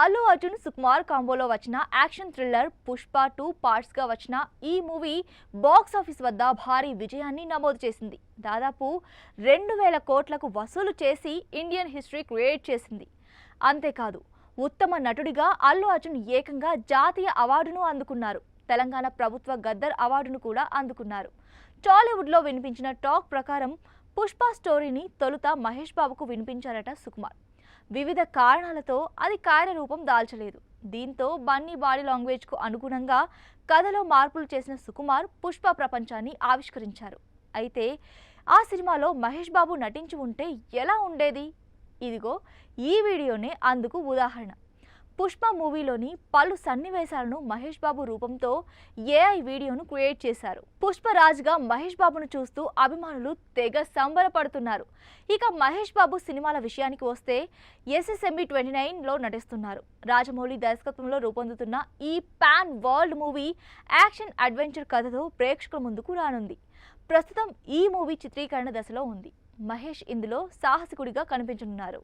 అల్లు అర్జున్ సుకుమార్ కాంబోలో వచ్చిన action thriller Pushpa two పార్ట్స్గా వచ్చిన ఈ మూవీ బాక్స్ ఆఫీస్ వద్ద భారీ విజయాన్ని నమోదు చేసింది. దాదాపు రెండు వేల కోట్లకు వసూలు చేసి ఇండియన్ హిస్టరీ క్రియేట్ చేసింది. అంతేకాదు ఉత్తమ నటుడిగా అల్లు అర్జున్ ఏకంగా జాతీయ అవార్డును అందుకున్నారు. తెలంగాణ ప్రభుత్వ గద్దర్ అవార్డును కూడా అందుకున్నారు. టాలీవుడ్లో వినిపించిన టాక్ ప్రకారం పుష్ప స్టోరీని తొలుత మహేష్ బాబుకు వినిపించారట సుకుమార్. వివిధ కారణాలతో అది కార్యరూపం దాల్చలేదు. దీంతో బన్నీ బాడీ లాంగ్వేజ్కు అనుగుణంగా కథలో మార్పులు చేసిన సుకుమార్ పుష్ప ప్రపంచాన్ని ఆవిష్కరించారు. అయితే ఆ సినిమాలో మహేష్ బాబు నటించి ఉంటే ఎలా ఉండేది? ఇదిగో ఈ వీడియోనే అందుకు ఉదాహరణ. పుష్ప మూవీలోని పలు సన్నివేశాలను మహేష్ బాబు రూపంతో ఏఐ వీడియోను క్రియేట్ చేశారు. పుష్పరాజ్గా మహేష్ బాబును చూస్తూ అభిమానులు తెగ సంబరపడుతున్నారు. ఇక మహేష్ బాబు సినిమాల విషయానికి వస్తే ఎస్ఎస్ఎంబి ట్వంటీ నైన్లో నటిస్తున్నారు. రాజమౌళి దర్శకత్వంలో రూపొందుతున్న ఈ pan world movie action adventure కథతో ప్రేక్షకుల ముందుకు రానుంది. ప్రస్తుతం ఈ మూవీ చిత్రీకరణ దశలో ఉంది. మహేష్ ఇందులో సాహసికుడిగా కనిపించనున్నారు.